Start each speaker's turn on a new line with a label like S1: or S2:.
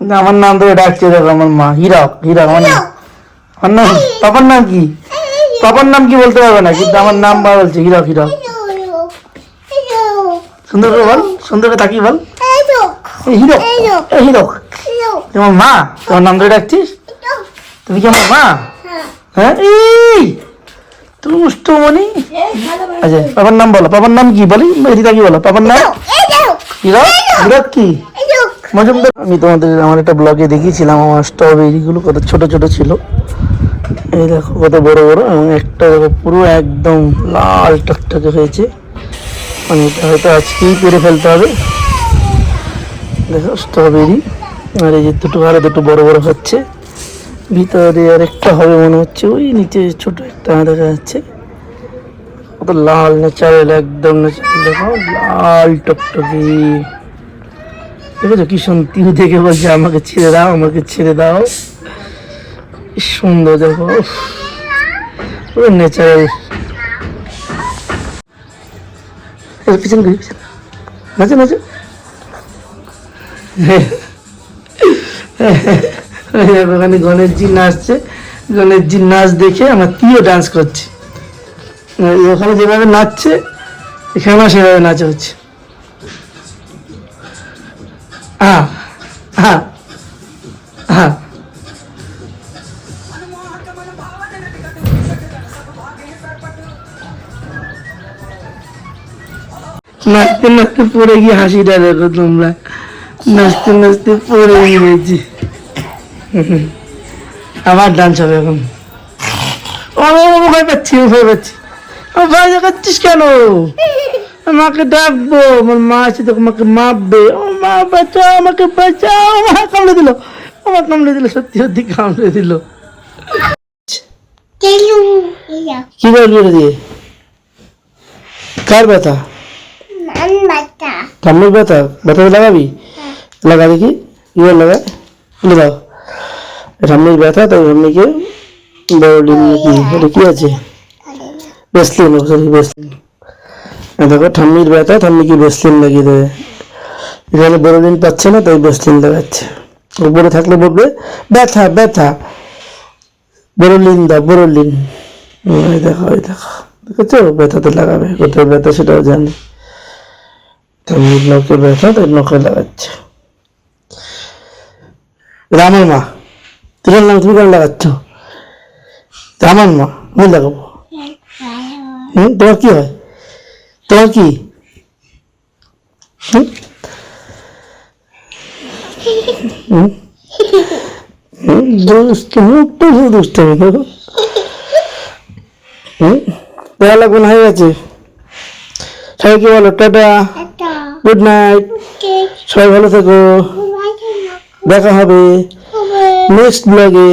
S1: না, আমার নাম ধরে ডাকছে দেখো আমার মা। হীরক হীরক আমার নাম। আমার নাম পাপার নাম কি? পাপার নাম কি বলতে পারবে না কিন্তু আমার নাম বা বলছে হীরক হীরক। সুন্দর করে বল সুন্দর করে তাকিয়ে বল। হীরক হীরক। তোমার মা তোমার নাম ধরে ডাকছিস? তুমি কি আমার মা? হ্যাঁ এই! তুমি মুষ্টমণি আচ্ছা পাপার নাম বলো পাপার নাম কি বলি? এদিকে কি বলো পাপার নাম? হীরক হীরক কি? মজুমদার আমি তোমাদের আমার একটা ব্লগে দেখিয়েছিলাম, আমার স্ট্রবেরিগুলো কত ছোট ছোট ছিল। এই দেখো কত বড় বড় একটা দেখো পুরো একদম লাল টকটকে হয়েছে। মানে এটা হয়তো আজকেই পেরে ফেলতে হবে। দেখো স্ট্রবেরি আর এই যে দুটো আরও দুটো বড় বড় হচ্ছে। ভিতরে আর একটা হবে মনে হচ্ছে, ওই নিচে ছোট একটা দেখা যাচ্ছে। কত লাল ন্যাচারাল একদম ন্যাচারাল দেখো, লাল টকটকে। দেখেছ কি সুন্দর? দেখে বলছে, আমাকে ছেড়ে দাও, আমাকে ছেড়ে দাও। সুন্দর, দেখো। পুরো ন্যাচারাল পিছন নাচো দেখে আমার তিও ডান্স ওখানে যেভাবে নাচছে, এখানেও সেভাবে নাচা হচ্ছে। হ্যাঁ হ্যাঁ হ্যাঁ নাচতে নাচতে পড়ে গিয়ে হাসিটা দেখো তোমরা। নাচতে নাচতে পড়ে গিয়েছি। আবার ডান্স হবে এখন। আমি ভয় পাচ্ছি ভয় পাচ্ছি। ভয় দেখাচ্ছিস কেন? আমাকে ডাকবো আমার মা আছে তো আমাকে মাপবে। ও মা বাঁচাও আমাকে বাঁচাও। মা কামড়ে দিল। আমার কামড়ে দিল সত্যি সত্যি কামড়ে দিল। কি দিয়ে? কার ব্যথা? ঠাম্মির ব্যথা? ব্যথাতে লাগাবি? লাগা দেখি। কি বল লাগা? ঠাম্মির ব্যথা তাই ঠাম্মিকে বড়লিন নাকি এটা কি আছে? Vaseline sorry vaseline? দেখো ঠাম্মির ব্যথা ঠাম্মিকে বেসলিন লাগিয়ে দেবে। এখানে বড়লিন পাচ্ছে না তাই বেসলিন লাগাচ্ছে। উপরে থাকলে বলবে ব্যথা ব্যথা বড়লিন দাও বড়লিন। দেখো ওই দেখো। দেখেছ? ব্যথাতে লাগাবে কোথায় ব্যথা সেটাও জানি। ঠাম্মির নখে ব্যথা তাই নখে লাগাচ্ছে। আমার মা কেন লাগাচ্ছ? তুমি কেন লাগাচ্ছ? আমার মা আমি লাগাবো। হুম তোমার কি হয়? তোমার কি? হুম? হুম? হুম, দুষ্ট মুখটা শুধু দুষ্ট আমি দেখো হুম? দেওয়া লাগবে না হয়ে গেছে? সবাইকে বলো? টাটা। গুড নাইট সবাই ভালো থেকো। দেখা হবে নেক্সট ব্লগে